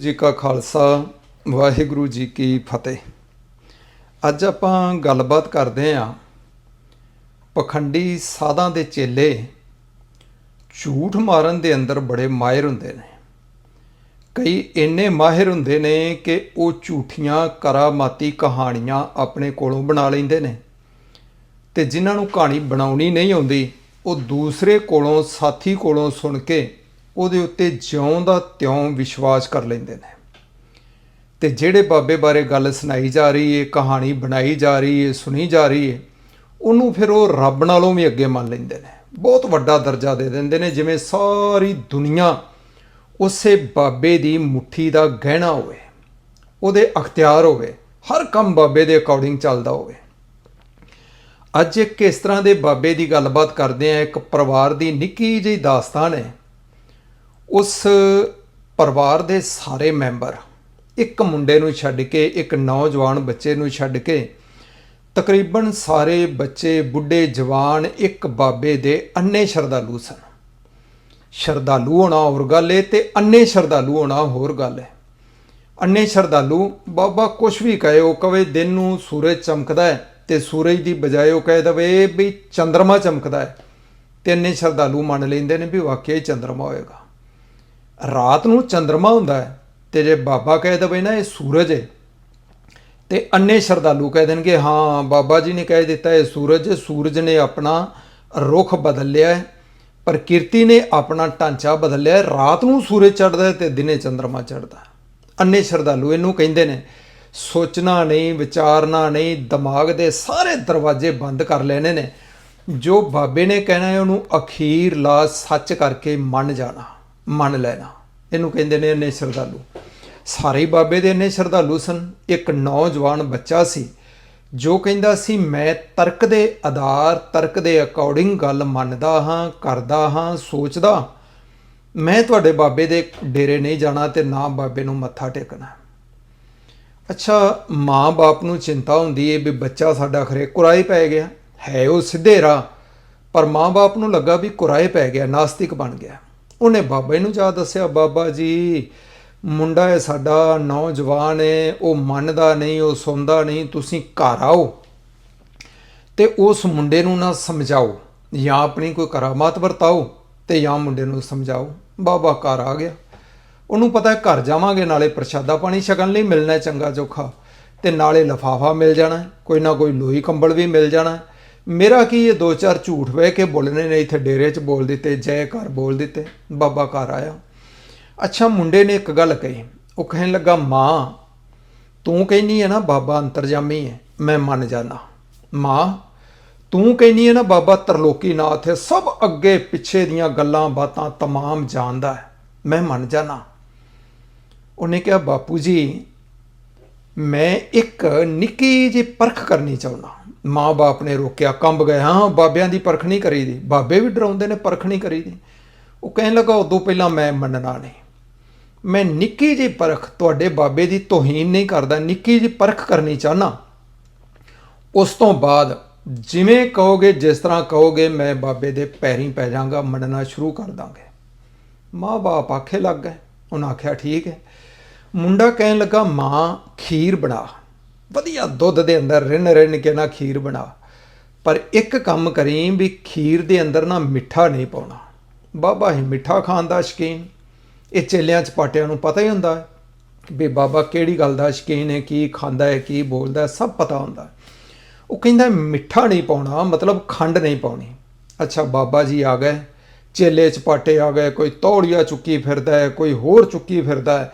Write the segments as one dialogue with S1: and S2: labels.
S1: ਜੀ ਕਾ ਖਾਲਸਾ, ਵਾਹਿਗੁਰੂ ਜੀ ਕੀ ਫਤਿਹ। ਅੱਜ ਆਪਾਂ ਗੱਲਬਾਤ ਕਰਦੇ ਆਂ ਪਖੰਡੀ ਸਾਧਾਂ ਦੇ ਚੇਲੇ ਝੂਠ ਮਾਰਨ ਦੇ ਅੰਦਰ ਬੜੇ ਮਾਹਿਰ ਹੁੰਦੇ ਨੇ। ਕਈ ਇੰਨੇ ਮਾਹਿਰ ਹੁੰਦੇ ਨੇ ਕਿ ਉਹ ਝੂਠੀਆਂ ਕਰਾਮਾਤੀ ਕਹਾਣੀਆਂ ਆਪਣੇ ਕੋਲੋਂ ਬਣਾ ਲੈਂਦੇ ਨੇ ਤੇ ਜਿਨ੍ਹਾਂ ਨੂੰ ਕਹਾਣੀ ਬਣਾਉਣੀ ਨਹੀਂ ਆਉਂਦੀ, ਉਹ ਦੂਸਰੇ ਕੋਲੋਂ, ਸਾਥੀ ਕੋਲੋਂ ਸੁਣ ਕੇ ਉਹਦੇ ਉੱਤੇ ਜਿਉਂ ਦਾ ਤਿਉਂ ਵਿਸ਼ਵਾਸ ਕਰ ਲੈਂਦੇ ਨੇ। ਤੇ ਜਿਹੜੇ ਬਾਬੇ ਬਾਰੇ ਗੱਲ ਸੁਣਾਈ ਜਾ ਰਹੀ ਹੈ ਕਹਾਣੀ ਬਣਾਈ ਜਾ ਰਹੀ ਹੈ ਸੁਣੀ ਜਾ ਰਹੀ ਹੈ ਉਹਨੂੰ ਫਿਰ ਉਹ ਰੱਬ ਨਾਲੋਂ ਵੀ ਅੱਗੇ ਮੰਨ ਲੈਂਦੇ ਨੇ। ਬਹੁਤ ਵੱਡਾ ਦਰਜਾ ਦੇ ਦਿੰਦੇ ਨੇ, ਜਿਵੇਂ ਸਾਰੀ ਦੁਨੀਆ ਉਸੇ ਬਾਬੇ ਦੀ ਮੁਠੀ ਦਾ ਗਹਿਣਾ ਹੋਵੇ, ਉਹਦੇ ਅਖਤਿਆਰ ਹੋਵੇ, ਹਰ ਕੰਮ ਬਾਬੇ ਦੇ ਅਕੋਰਡਿੰਗ ਚੱਲਦਾ ਹੋਵੇ। ਅੱਜ ਇੱਕ ਇਸ ਤਰ੍ਹਾਂ ਦੇ ਬਾਬੇ ਦੀ ਗੱਲਬਾਤ ਕਰਦੇ ਆ, ਇੱਕ ਪਰਿਵਾਰ ਦੀ ਨਿੱਕੀ ਜਿਹੀ ਦਾਸਤਾਨ ਹੈ ਉਸ ਪਰਿਵਾਰ ਦੇ ਸਾਰੇ ਮੈਂਬਰ, ਇੱਕ ਮੁੰਡੇ ਨੂੰ ਛੱਡ ਕੇ, ਇੱਕ ਨੌਜਵਾਨ ਬੱਚੇ ਨੂੰ ਛੱਡ ਕੇ, ਤਕਰੀਬਨ ਸਾਰੇ ਬੱਚੇ, ਬੁੱਢੇ, ਜਵਾਨ, ਇੱਕ ਬਾਬੇ ਦੇ ਅੰਨੇ ਸ਼ਰਧਾਲੂ ਸਨ। ਸ਼ਰਧਾਲੂ ਹੋਣਾ ਹੋਰ ਗੱਲ ਏ ਤੇ ਅੰਨੇ ਸ਼ਰਧਾਲੂ ਹੋਣਾ ਹੋਰ ਗੱਲ ਹੈ ਅੰਨੇ ਸ਼ਰਧਾਲੂ ਬਾਬਾ ਕੁਛ ਵੀ ਕਹੇ, ਉਹ ਕਵੇ, ਦਿਨ ਨੂੰ ਸੂਰਜ ਚਮਕਦਾ ਹੈ ਤੇ ਸੂਰਜ ਦੀ ਬਜਾਏ ਉਹ ਕਹਿ ਦਵੇ, ਵੀ ਚੰ드ਰਮਾ ਚਮਕਦਾ ਹੈ ਤੇ ਅੰਨੇ ਸ਼ਰਧਾਲੂ ਮੰਨ ਲੈਂਦੇ ਨੇ ਵੀ ਵਾਕਿਆ ਹੀ ਚੰ드ਰਮਾ ਹੋਏਗਾ। ਰਾਤ ਨੂੰ ਚੰ드ਰਮਾ ਹੁੰਦਾ ਹੈ ਤੇ ਜੇ ਬਾਬਾ ਕਹਿ ਦਵੇ ਨਾ ਇਹ ਸੂਰਜ ਹੈ, ਤੇ ਅੰਨੇ ਸ਼ਰਧਾਲੂ ਕਹਿ ਦੇਣਗੇ, ਹਾਂ, ਬਾਬਾ ਜੀ ਨੇ ਕਹਿ ਦਿੱਤਾ ਇਹ ਸੂਰਜ ਸੂਰਜ ਨੇ ਆਪਣਾ ਰੁਖ ਬਦਲ ਲਿਆ ਹੈ, ਪ੍ਰਕਿਰਤੀ ਨੇ ਆਪਣਾ ਢਾਂਚਾ ਬਦਲ ਲਿਆ ਰਾਤ ਨੂੰ ਸੂਰਜ ਚੜ੍ਹਦਾ ਹੈ ਤੇ ਦਿਨੇ ਚੰ드ਰਮਾ ਚੜ੍ਹਦਾ ਹੈ। ਅੰਨੇ ਸ਼ਰਧਾਲੂ ਇਹਨੂੰ ਕਹਿੰਦੇ ਨੇ, ਸੋਚਣਾ ਨਹੀਂ, ਵਿਚਾਰਨਾ ਨਹੀਂ, ਦਿਮਾਗ ਦੇ ਸਾਰੇ ਦਰਵਾਜ਼ੇ ਬੰਦ ਕਰ ਲੈਣੇ ਨੇ। ਜੋ ਬਾਬੇ ਨੇ ਕਹਿਣਾ ਹੈ ਉਹਨੂੰ ਅਖੀਰ ਲਾ ਸੱਚ ਕਰਕੇ ਮੰਨ ਜਾਣਾ। ਮੰਨ ਲੈਣਾ। ਇਹਨੂੰ ਕਹਿੰਦੇ ਨੇ ਇੰਨੇ ਸ਼ਰਧਾਲੂ। ਸਾਰੇ ਹੀ ਬਾਬੇ ਦੇ ਇੰਨੇ ਸ਼ਰਧਾਲੂ ਸਨ। ਇੱਕ ਨੌਜਵਾਨ ਬੱਚਾ ਸੀ, ਜੋ ਕਹਿੰਦਾ ਸੀ, ਮੈਂ ਤਰਕ ਦੇ ਆਧਾਰ, ਤਰਕ ਦੇ ਅਕੋਰਡਿੰਗ ਗੱਲ ਮੰਨਦਾ ਹਾਂ, ਕਰਦਾ ਹਾਂ, ਸੋਚਦਾ ਮੈਂ ਤੁਹਾਡੇ ਬਾਬੇ ਦੇ ਡੇਰੇ ਨਹੀਂ ਜਾਣਾ ਤੇ ਨਾ ਬਾਬੇ ਨੂੰ ਮੱਥਾ ਟੇਕਣਾ ਅੱਛਾ, ਮਾਂ-ਬਾਪ ਨੂੰ ਚਿੰਤਾ ਹੁੰਦੀ ਏ ਵੀ ਬੱਚਾ ਸਾਡਾ ਖਰੇ ਕੁਰਾਏ ਪੈ ਗਿਆ। ਹੈ ਉਹ ਸਿੱਧੇ ਰਾਹ, ਪਰ ਮਾਂ-ਬਾਪ ਨੂੰ ਲੱਗਾ ਵੀ ਕੁਰਾਏ ਪੈ ਗਿਆ, ਨਾਸਤਿਕ ਬਣ ਗਿਆ। ਉਹਨੇ ਬਾਬਾ ਨੂੰ ਜਾ ਦੱਸਿਆ, ਬਾਬਾ ਜੀ, ਮੁੰਡਾ ਹੈ ਸਾਡਾ ਨੌਜਵਾਨ ਹੈ ਉਹ ਮੰਨਦਾ ਨਹੀਂ, ਉਹ ਸੁਣਦਾ ਨਹੀਂ, ਤੁਸੀਂ ਘਰ ਆਓ ਤੇ ਉਸ ਮੁੰਡੇ ਨੂੰ ਨਾ ਸਮਝਾਓ ਜਾਂ ਆਪਣੀ ਕੋਈ ਕਰਾਮਾਤ ਵਰਤਾਓ ਤੇ ਜਾਂ ਮੁੰਡੇ ਨੂੰ ਸਮਝਾਓ। ਬਾਬਾ ਘਰ ਆ ਗਿਆ। ਉਹਨੂੰ ਪਤਾ ਹੈ ਘਰ ਜਾਵਾਂਗੇ, ਨਾਲੇ ਪ੍ਰਸ਼ਾਦਾ ਪਾਣੀ ਛਕਣ ਲਈ ਮਿਲਣਾ ਚੰਗਾ ਜੋਖਾ ਤੇ ਨਾਲੇ ਲਫਾਫਾ ਮਿਲ ਜਾਣਾ ਕੋਈ ਨਾ ਕੋਈ ਲੋਹੀ ਕੰਬਲ ਵੀ ਮਿਲ ਜਾਣਾ ਮੇਰਾ ਕੀ ਇਹ ਦੋ ਚਾਰ ਝੂਠ ਵੇ ਕੇ ਬੋਲਣੇ ਨੇ ਇੱਥੇ ਡੇਰੇ 'ਚ ਬੋਲ ਦਿੱਤੇ, ਜੈ ਘਰ ਬੋਲ ਦਿੱਤੇ, ਬਾਬਾ ਘਰ ਆਇਆ। ਅੱਛਾ, ਮੁੰਡੇ ਨੇ ਇੱਕ ਗੱਲ ਕਹੀ, ਉਹ ਕਹਿਣ ਲੱਗਾ, ਮਾਂ, ਤੂੰ ਕਹਿੰਨੀ ਹੈ ਨਾ ਬਾਬਾ ਅੰਤਰਜਾਮੀ ਹੈ, ਮੈਂ ਮੰਨ ਜਾਣਾ ਮਾਂ, ਤੂੰ ਕਹਿੰਨੀ ਹੈ ਨਾ ਬਾਬਾ ਤਰਲੋਕੀ ਨਾਥ ਹੈ, ਸਭ ਅੱਗੇ ਪਿੱਛੇ ਦੀਆਂ ਗੱਲਾਂ ਬਾਤਾਂ ਤਮਾਮ ਜਾਣਦਾ ਹੈ, ਮੈਂ ਮੰਨ ਜਾਣਾ ਉਹਨੇ ਕਿਹਾ, ਬਾਪੂ ਜੀ, ਮੈਂ ਇੱਕ ਨਿੱਕੀ ਜਿਹੀ ਪਰਖ ਕਰਨੀ ਚਾਹੁੰਦਾ। ਮਾਂ-ਬਾਪ ਨੇ ਰੋਕਿਆ, ਕੰਬ ਗਏ, ਹਾਂ ਬਾਬਿਆਂ ਦੀ ਪਰਖ ਨਹੀਂ ਕਰੀਦੀ। ਬਾਬੇ ਵੀ ਡਰਾਉਂਦੇ ਨੇ, ਪਰਖ ਨਹੀਂ ਕਰੀਦੀ। ਉਹ ਕਹਿਣ ਲੱਗਾ, ਉਦੋਂ ਪਹਿਲਾਂ ਮੈਂ ਮੰਨਣਾ ਨਹੀਂ। ਮੈਂ ਨਿੱਕੀ ਜਿਹੀ ਪਰਖ ਤੁਹਾਡੇ ਬਾਬੇ ਦੀ ਤੋਹੀਨ ਨਹੀਂ ਕਰਦਾ, ਨਿੱਕੀ ਜਿਹੀ ਪਰਖ ਕਰਨੀ ਚਾਹਨਾ ਉਸ ਤੋਂ ਬਾਅਦ ਜਿਵੇਂ ਕਹੋਗੇ, ਜਿਸ ਤਰ੍ਹਾਂ ਕਹੋਗੇ, ਮੈਂ ਬਾਬੇ ਦੇ ਪੈਰੀਂ ਪੈ ਜਾਵਾਂਗਾ, ਮੰਨਣਾ ਸ਼ੁਰੂ ਕਰ ਦਾਂਗੇ। ਮਾਂ-ਬਾਪ ਆਖੇ ਲੱਗ ਗਏ। ਉਹਨਾਂ ਆਖਿਆ, ਠੀਕ ਹੈ। ਮੁੰਡਾ ਕਹਿਣ ਲੱਗਾ, ਮਾਂ ਖੀਰ ਬਣਾ। ਵਧੀਆ ਦੁੱਧ ਦੇ ਅੰਦਰ ਰਿੰਨ ਰਿੰਨ ਕੇ ਨਾ ਖੀਰ ਬਣਾ। ਪਰ ਇੱਕ ਕੰਮ ਕਰੀ ਵੀ ਖੀਰ ਦੇ ਅੰਦਰ ਨਾ ਮਿੱਠਾ ਨਹੀਂ ਪਾਉਣਾ। ਬਾਬਾ ਹੀ ਮਿੱਠਾ ਖਾਣ ਦਾ ਸ਼ਕੀਨ। ਇਹ ਚੇਲਿਆਂ ਚ ਪਾਟਿਆਂ ਨੂੰ ਪਤਾ ਹੀ ਹੁੰਦਾ ਹੈ ਵੀ ਬਾਬਾ ਕਿਹੜੀ ਗੱਲ ਦਾ ਸ਼ਕੀਨ ਹੈ, ਕੀ ਖਾਂਦਾ ਹੈ, ਕੀ ਬੋਲਦਾ ਸਭ ਪਤਾ ਹੁੰਦਾ ਉਹ ਕਹਿੰਦਾ ਮਿੱਠਾ ਨਹੀਂ ਪਾਉਣਾ, ਮਤਲਬ ਖੰਡ ਨਹੀਂ ਪਾਉਣੀ। ਅੱਛਾ ਬਾਬਾ ਜੀ ਆ ਗਏ, ਚੇਲੇ ਚਪਾਟੇ ਆ ਗਏ, ਕੋਈ ਤੌੜੀਆ ਚੁੱਕੀ ਫਿਰਦਾ ਹੈ, ਕੋਈ ਹੋਰ ਚੁੱਕੀ ਫਿਰਦਾ ਹੈ।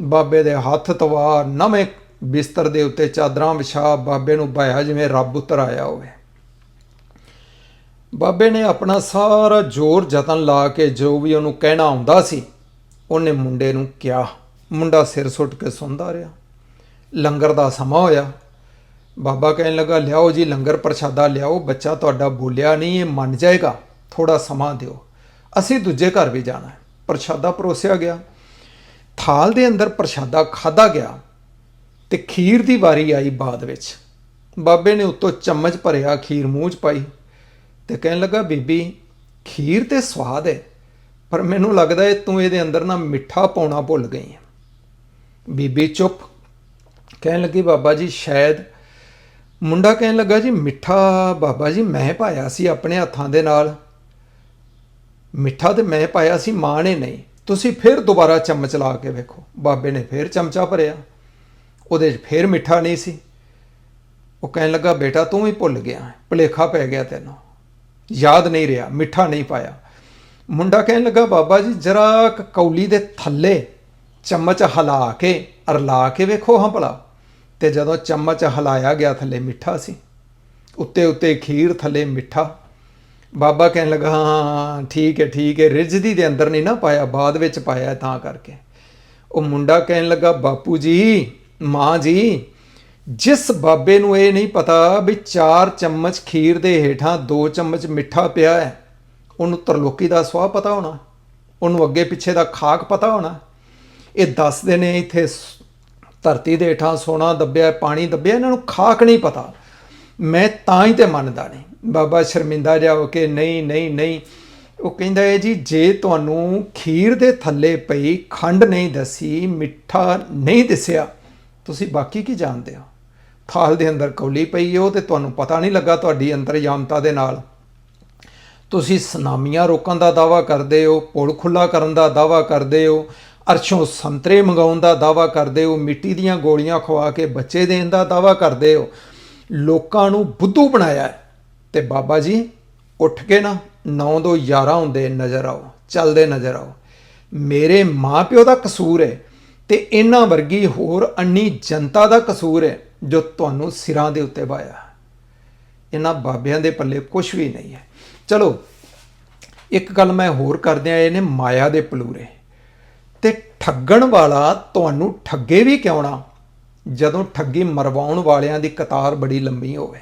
S1: ਬਾਬੇ ਦੇ ਹੱਥ ਤਵਾ ਨਵੇਂ ਬਿਸਤਰ ਦੇ ਉੱਤੇ ਚਾਦਰਾਂ ਵਿਛਾ ਬਾਬੇ ਨੂੰ ਭਾਇਆ ਜਿਵੇਂ ਰੱਬ ਉਤਰ ਆਇਆ ਹੋਵੇ। ਬਾਬੇ ਨੇ ਆਪਣਾ ਸਾਰਾ ਜ਼ੋਰ ਯਤਨ ਲਾ ਕੇ ਜੋ ਵੀ ਉਹਨੂੰ ਕਹਿਣਾ ਆਉਂਦਾ ਸੀ, ਉਹਨੇ ਮੁੰਡੇ ਨੂੰ ਕਿਹਾ। ਮੁੰਡਾ ਸਿਰ ਸੁੱਟ ਕੇ ਸੁਣਦਾ ਰਿਹਾ। ਲੰਗਰ ਦਾ ਸਮਾਂ ਹੋਇਆ। ਬਾਬਾ ਕਹਿਣ ਲੱਗਾ, ਲਿਆਓ ਜੀ, ਲੰਗਰ ਪ੍ਰਸ਼ਾਦਾ ਲਿਆਓ। ਬੱਚਾ ਤੁਹਾਡਾ ਬੋਲਿਆ ਨਹੀਂ, ਇਹ ਮੰਨ ਜਾਏਗਾ। ਥੋੜਾ ਸਮਾਂ ਦਿਓ। ਅਸੀਂ ਦੂਜੇ ਘਰ ਵੀ ਜਾਣਾ ਹੈ। ਪ੍ਰਸ਼ਾਦਾ ਪਰੋਸਿਆ ਗਿਆ। ਥਾਲ ਦੇ ਅੰਦਰ ਪ੍ਰਸ਼ਾਦਾ ਖਾਦਾ ਗਿਆ। ਤੇ ਖੀਰ ਦੀ ਵਾਰੀ ਆਈ ਬਾਅਦ ਵਿੱਚ। ਬਾਬੇ ਨੇ ਉੱਤੋਂ ਚਮਚ ਭਰਿਆ, ਖੀਰ ਮੂੰਹ 'ਚ ਪਾਈ ਤੇ ਕਹਿਣ ਲੱਗਾ, ਬੀਬੀ, ਖੀਰ ਤੇ ਸਵਾਦ ਹੈ ਪਰ ਮੈਨੂੰ ਲੱਗਦਾ ਹੈ ਤੂੰ ਇਹਦੇ ਅੰਦਰ ਨਾ ਮਿੱਠਾ ਪਾਉਣਾ ਭੁੱਲ ਗਈ ਹੈ ਬੀਬੀ ਚੁੱਪ ਕਹਿਣ ਲੱਗੀ, ਬਾਬਾ ਜੀ, ਸ਼ਾਇਦ ਮੁੰਡਾ ਕਹਿਣ ਲੱਗਾ, ਜੀ, ਮਿੱਠਾ, ਬਾਬਾ ਜੀ, ਮੈਂ ਪਾਇਆ ਸੀ ਆਪਣੇ ਹੱਥਾਂ ਦੇ ਨਾਲ। ਮਿੱਠਾ ਤੇ ਮੈਂ ਪਾਇਆ ਸੀ, ਮਾਂ ਨੇ ਨਹੀਂ। ਤੁਸੀਂ ਫਿਰ ਦੁਬਾਰਾ ਚਮਚ ਲਾ ਕੇ ਵੇਖੋ। ਬਾਬੇ ਨੇ ਫਿਰ ਚਮਚਾ ਭਰਿਆ। ਉਹਦੇ 'ਚ ਫਿਰ ਮਿੱਠਾ ਨਹੀਂ ਸੀ। ਉਹ ਕਹਿਣ ਲੱਗਾ, ਬੇਟਾ ਤੂੰ ਵੀ ਭੁੱਲ ਗਿਆ ਭੁਲੇਖਾ ਪੈ ਗਿਆ ਤੈਨੂੰ। ਯਾਦ ਨਹੀਂ ਰਿਹਾ, ਮਿੱਠਾ ਨਹੀਂ ਪਾਇਆ। ਮੁੰਡਾ ਕਹਿਣ ਲੱਗਾ, ਬਾਬਾ ਜੀ, ਜਰਾ ਕੌਲੀ ਦੇ ਥੱਲੇ ਚਮਚ ਹਿਲਾ ਕੇ, ਅਰਲਾ ਕੇ ਵੇਖੋ ਹਾਂ ਭਲਾ। ਤੇ ਜਦੋਂ ਚਮਚ ਹਿਲਾਇਆ ਗਿਆ, ਥੱਲੇ ਮਿੱਠਾ ਸੀ। ਉੱਤੇ ਉੱਤੇ ਖੀਰ, ਥੱਲੇ ਮਿੱਠਾ। ਬਾਬਾ ਕਹਿਣ ਲੱਗਾ, ਹਾਂ ਠੀਕ ਹੈ ਠੀਕ ਹੈ ਰਿਜਦੀ ਦੇ ਅੰਦਰ ਨਹੀਂ ਨਾ ਪਾਇਆ, ਬਾਅਦ ਵਿੱਚ ਪਾਇਆ ਤਾਂ ਕਰਕੇ। ਉਹ ਮੁੰਡਾ ਕਹਿਣ ਲੱਗਾ, ਬਾਪੂ ਜੀ ਮਾਂ ਜੀ, ਜਿਸ ਬਾਬੇ ਨੂੰ ਇਹ ਨਹੀਂ ਪਤਾ ਵੀ 4 ਚਮਚ ਖੀਰ ਦੇ ਹੇਠਾਂ 2 ਚਮਚ ਮਿੱਠਾ ਪਿਆ ਹੈ, ਉਹਨੂੰ ਤਰਲੋਕੀ ਦਾ ਸਵਾਹ ਪਤਾ ਹੋਣਾ, ਉਹਨੂੰ ਅੱਗੇ ਪਿੱਛੇ ਦਾ ਖਾਕ ਪਤਾ ਹੋਣਾ। ਇਹ ਦੱਸਦੇ ਨੇ ਇੱਥੇ ਸ- ਧਰਤੀ ਦੇ ਹੇਠਾਂ ਸੋਨਾ ਦੱਬਿਆ, ਪਾਣੀ ਦੱਬਿਆ, ਇਹਨਾਂ ਨੂੰ ਖਾਕ ਨਹੀਂ ਪਤਾ। ਮੈਂ ਤਾਂ ਹੀ ਤੇ ਮੰਨਦਾ ਨਹੀਂ। ਬਾਬਾ ਸ਼ਰਮਿੰਦਾ ਜਾ ਹੋ ਕੇ, ਨਹੀਂ ਨਹੀਂ ਨਹੀਂ। ਉਹ ਕਹਿੰਦਾ ਹੈ ਜੀ, ਜੇ ਤੁਹਾਨੂੰ ਖੀਰ ਦੇ ਥੱਲੇ ਪਈ ਖੰਡ ਨਹੀਂ ਦਸੀ, ਮਿੱਠਾ ਨਹੀਂ ਦਿਸਿਆ ਤੁਸੀਂ ਬਾਕੀ ਕੀ ਜਾਣਦੇ ਹੋ? ਥਾਲ ਦੇ ਅੰਦਰ ਕੌਲੀ ਪਈ ਹੋ ਤੇ ਤੁਹਾਨੂੰ ਪਤਾ ਨਹੀਂ ਲੱਗਾ ਤੁਹਾਡੀ ਅੰਤਰਯਾਮਤਾ ਦੇ ਨਾਲ। ਤੁਸੀਂ ਸੁਨਾਮੀਆਂ ਰੋਕਣ ਦਾ ਦਾਵਾ ਕਰਦੇ ਹੋ, ਪੁਲ ਖੁੱਲਾ ਕਰਨ ਦਾ ਦਾਵਾ ਕਰਦੇ ਹੋ, ਅਰਸ਼ੋਂ ਸੰਤਰੇ ਮੰਗਾਉਣ ਦਾ ਦਾਵਾ ਕਰਦੇ ਹੋ, ਮਿੱਟੀ ਦੀਆਂ ਗੋਲੀਆਂ ਖਵਾ ਕੇ ਬੱਚੇ ਦੇਣ ਦਾ ਦਾਵਾ ਕਰਦੇ ਹੋ। ਲੋਕਾਂ ਨੂੰ ਬੁੱਧੂ ਬਣਾਇਆ ਹੈ। ਤੇ ਬਾਬਾ ਜੀ, ਉੱਠ ਕੇ ਨਾ ਨੌ ਦੋ ਯਾਰਾਂ ਹੁੰਦੇ ਨਜ਼ਰ ਆਓ, ਚੱਲਦੇ ਨਜ਼ਰ ਆਓ। ਮੇਰੇ ਮਾਪਿਓ ਦਾ ਕਸੂਰ ਹੈ। ਤੇ ਇਹਨਾਂ ਵਰਗੀ ਹੋਰ ਅੰਨੀ ਜਨਤਾ ਦਾ ਕਸੂਰ ਹੈ ਜੋ ਤੁਹਾਨੂੰ ਸਿਰਾਂ ਦੇ ਉੱਤੇ ਵਾਇਆ ਇਹਨਾਂ ਬਾਬਿਆਂ ਦੇ ਪੱਲੇ ਕੁਝ ਵੀ ਨਹੀਂ ਹੈ। ਚਲੋ, ਇੱਕ ਗੱਲ ਮੈਂ ਹੋਰ ਕਰਦਿਆਂ ਇਹ ਨੇ ਮਾਇਆ ਦੇ ਪਲੂਰੇ। ਤੇ ਠੱਗਣ ਵਾਲਾ ਤੁਹਾਨੂੰ ਠੱਗੇ ਵੀ ਕਿਉਂ ਨਾ? ਜਦੋਂ ਠੱਗੀ ਮਰਵਾਉਣ ਵਾਲਿਆਂ ਦੀ ਕਤਾਰ ਬੜੀ ਲੰਮੀ ਹੋਵੇ।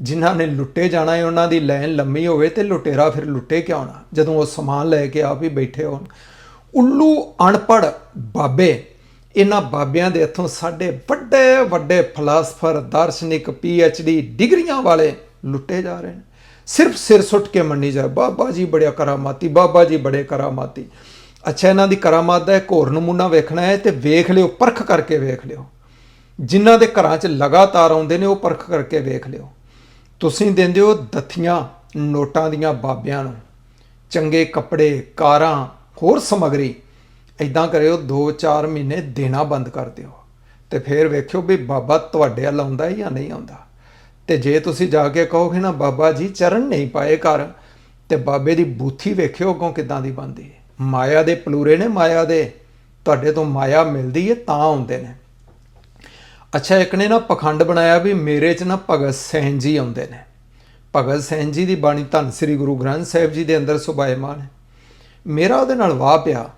S1: ਜਿਨ੍ਹਾਂ ਨੇ ਲੁੱਟੇ ਜਾਣਾ ਹੈ, ਉਹਨਾਂ ਦੀ ਲਾਈਨ ਲੰਮੀ ਹੋਵੇ ਤੇ ਲੁਟੇਰਾ ਫਿਰ ਲੁੱਟੇ ਕਿਉਂ ਨਾ? ਜਦੋਂ ਉਹ ਸਮਾਨ ਲੈ ਕੇ ਆਪ ਹੀ ਬੈਠੇ ਹੋਣ ਉੱਲੂ ਅਨਪੜ ਬਾਬੇ, ਇਹਨਾਂ ਬਾਬਿਆਂ ਦੇ ਹੱਥੋਂ ਸਾਡੇ ਵੱਡੇ ਵੱਡੇ ਫਲਸਫਰ ਦਾਰਸ਼ਨਿਕ ਡੀ ਡਿਗਰੀਆਂ ਵਾਲੇ ਲੁੱਟੇ ਜਾ ਰਹੇ ਨੇ। ਸਿਰਫ ਸਿਰ ਸੁੱਟ ਕੇ ਮੰਨੀ ਜਾ ਬਾਬਾ ਜੀ ਬੜਿਆ ਕਰਾਮਾਤੀ, ਬਾਬਾ ਜੀ ਬੜੇ ਕਰਾਮਾਤੀ। ਅੱਛਾ, ਇਹਨਾਂ ਦੀ ਕਰਾਮਾਤ ਦਾ ਇੱਕ ਹੋਰ ਨਮੂਨਾ ਵੇਖਣਾ ਹੈ ਤੇ ਵੇਖ ਲਿਓ, ਪਰਖ ਕਰਕੇ ਵੇਖ ਲਿਓ। ਜਿਨ੍ਹਾਂ ਦੇ ਘਰਾਂ 'ਚ ਲਗਾਤਾਰ ਆਉਂਦੇ ਨੇ, ਉਹ ਪਰਖ ਕਰਕੇ ਵੇਖ ਲਿਓ। ਤੁਸੀਂ ਦਿੰਦੇ ਹੋ ਦਥੀਆਂ ਨੋਟਾਂ ਦੀਆਂ ਬਾਬਿਆਂ ਨੂੰ। ਚੰਗੇ ਕੱਪੜੇ, ਕਾਰਾਂ ਹੋਰ ਸਮਗਰੀ ਐਦਾਂ ਕਰਿਓ 2-4 ਮਹੀਨੇ ਦੇਣਾ ਬੰਦ ਕਰ ਦਿਓ। ਤੇ ਫਿਰ ਵੇਖਿਓ ਵੀ ਬਾਬਾ ਤੁਹਾਡੇ ਵੱਲ ਆਉਂਦਾ ਜਾਂ ਨਹੀਂ ਆਉਂਦਾ। ਤੇ ਜੇ ਤੁਸੀਂ ਜਾ ਕੇ ਕਹੋਗੇ ਨਾ, ਬਾਬਾ ਜੀ, ਚਰਨ ਨਹੀਂ ਪਾਏ ਘਰ, ਤੇ ਬਾਬੇ ਦੀ ਬੂਥੀ ਵੇਖਿਓ ਅੱਗੋਂ ਕਿਦਾਂ ਦੀ ਬਣਦੀ ਮਾਇਆ ਦੇ ਪਲੂਰੇ ਨੇ ਮਾਇਆ ਦੇ। ਤੁਹਾਡੇ ਤੋਂ ਮਾਇਆ ਮਿਲਦੀ ਹੈ, ਤਾਂ ਆਉਂਦੇ ਨੇ। ਅੱਛਾ, ਇੱਕ ਨੇ ਨਾ ਪਖੰਡ ਬਣਾਇਆ ਵੀ ਮੇਰੇ 'ਚ ਨਾ ਭਗਤ ਸੈਨ ਜੀ ਆਉਂਦੇ ਨੇ। ਭਗਤ ਸੈਨ ਜੀ ਦੀ ਬਾਣੀ ਧੰਨ ਸ੍ਰੀ ਗੁਰੂ ਗ੍ਰੰਥ ਸਾਹਿਬ ਜੀ ਦੇ ਅੰਦਰ ਸੁਭਾਇਮਾਨ ਹੈ। ਮੇਰਾ ਉਹਦੇ ਨਾਲ ਵਾਹ ਪਿਆ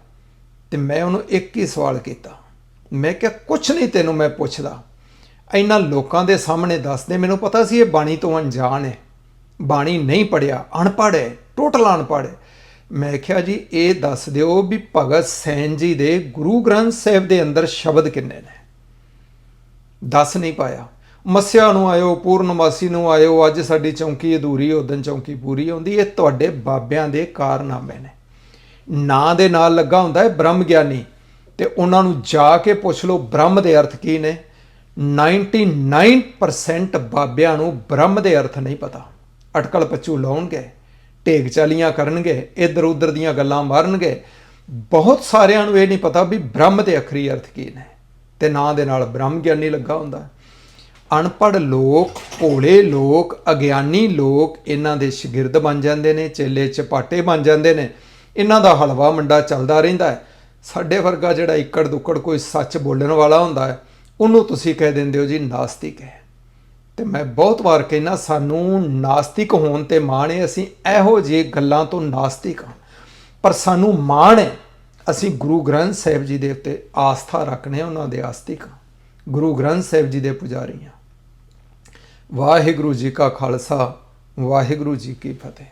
S1: ਤੇ ਮੈਂ ਉਹਨੂੰ ਇੱਕ ਹੀ ਸਵਾਲ ਕੀਤਾ। ਮੈਂ ਕਿਹਾ, ਕੁਛ ਨਹੀਂ ਤੈਨੂੰ ਮੈਂ ਪੁੱਛਦਾ। ਇਹਨਾਂ ਲੋਕਾਂ ਦੇ ਸਾਹਮਣੇ ਦੱਸਦੇ, ਮੈਨੂੰ ਪਤਾ ਸੀ ਇਹ ਬਾਣੀ ਤੋਂ ਅਣਜਾਣ ਹੈ। ਬਾਣੀ ਨਹੀਂ ਪੜਿਆ ਅਨਪੜ੍ਹ ਹੈ, ਟੋਟਲ ਅਨਪੜ੍ਹ ਹੈ। ਮੈਂ ਕਿਹਾ ਜੀ, ਇਹ ਦੱਸ ਦਿਓ ਵੀ ਭਗਤ ਸੈਨ ਜੀ ਦੇ ਗੁਰੂ ਗ੍ਰੰਥ ਸਾਹਿਬ ਦੇ ਅੰਦਰ ਸ਼ਬਦ ਕਿੰਨੇ ਨੇ? ਦੱਸ ਨਹੀਂ ਪਾਇਆ। ਮੱਸਿਆ ਨੂੰ ਆਇਓ, ਪੂਰਨਮਾਸੀ ਨੂੰ ਆਇਓ, ਅੱਜ ਸਾਡੀ ਚੌਂਕੀ ਅਧੂਰੀ ਉਦੋਂ ਚੌਂਕੀ ਪੂਰੀ ਆਉਂਦੀ, ਇਹ ਤੁਹਾਡੇ ਬਾਬਿਆਂ ਦੇ ਕਾਰਨਾਮੇ ਨੇ। ਨਾਂ ਦੇ ਨਾਲ ਲੱਗਾ ਹੁੰਦਾ ਹੈ ਬ੍ਰਹਮ ਗਿਆਨੀ। ਤੇ ਉਹਨਾਂ ਨੂੰ ਜਾ ਕੇ ਪੁੱਛ ਲਓ ਬ੍ਰਹਮ ਦੇ ਅਰਥ ਕੀ ਨੇ। 99% ਬਾਬਿਆਂ ਨੂੰ ਬ੍ਰਹਮ ਦੇ ਅਰਥ ਨਹੀਂ ਪਤਾ। ਅਟਕਲ ਪੱਚੂ ਲਾਉਣਗੇ, ਢੇਗ ਚਾਲੀਆਂ ਕਰਨਗੇ ਇੱਧਰ ਉੱਧਰ ਦੀਆਂ ਗੱਲਾਂ ਮਾਰਨਗੇ। ਬਹੁਤ ਸਾਰਿਆਂ ਨੂੰ ਇਹ ਨਹੀਂ ਪਤਾ ਵੀ ਬ੍ਰਹਮ ਦੇ ਅਖਰੀ ਅਰਥ ਕੀ ਨੇ। ਤੇ ਨਾਂ ਦੇ ਨਾਲ ਬ੍ਰਹਮ ਗਿਆਨੀ ਲੱਗਾ ਹੁੰਦਾ। ਹੈ। ਅਨਪੜ੍ਹ ਲੋਕ, ਭੋਲੇ ਲੋਕ, ਅਗਿਆਨੀ ਲੋਕ ਇਹਨਾਂ ਦੇ ਸ਼ਾਗਿਰਦ ਬਣ ਜਾਂਦੇ ਨੇ, ਚੇਲੇ ਚਪਾਟੇ ਬਣ ਜਾਂਦੇ ਨੇ। ਇਹਨਾਂ ਦਾ ਹਲਵਾ ਮੰਡਾ ਚੱਲਦਾ ਰਹਿੰਦਾ ਹੈ। ਸਾਡੇ ਵਰਗਾ ਜਿਹੜਾ ਇੱਕੜ ਦੁੱਕੜ ਕੋਈ ਸੱਚ ਬੋਲਣ ਵਾਲਾ ਹੁੰਦਾ ਹੈ, ਉਹਨੂੰ ਤੁਸੀਂ ਕਹਿ ਦਿੰਦੇ ਹੋ ਜੀ ਨਾਸਤਿਕ ਹੈ। ਤੇ ਮੈਂ ਬਹੁਤ ਵਾਰ ਕਹਿੰਦਾ, ਸਾਨੂੰ ਨਾਸਤਿਕ ਹੋਣ ਤੇ ਮਾਣ ਹੈ, ਅਸੀਂ ਇਹੋ ਜਿਹੇ ਗੱਲਾਂ ਤੋਂ ਨਾਸਤਿਕ ਹਾਂ। ਪਰ ਸਾਨੂੰ ਮਾਣ ਹੈ, ਅਸੀਂ ਗੁਰੂ ਗ੍ਰੰਥ ਸਾਹਿਬ ਜੀ ਦੇ ਉੱਤੇ ਆਸਥਾ ਰੱਖਨੇ ਹਾਂ, ਉਹਨਾਂ ਦੇ ਆਸਤਿਕ ਹਾਂ। ਗੁਰੂ ਗ੍ਰੰਥ ਸਾਹਿਬ ਜੀ ਦੇ ਪੁਜਾਰੀ ਹਾਂ। ਵਾਹਿਗੁਰੂ ਜੀ ਕਾ ਖਾਲਸਾ, ਵਾਹਿਗੁਰੂ ਜੀ ਕੀ ਫਤਿਹ।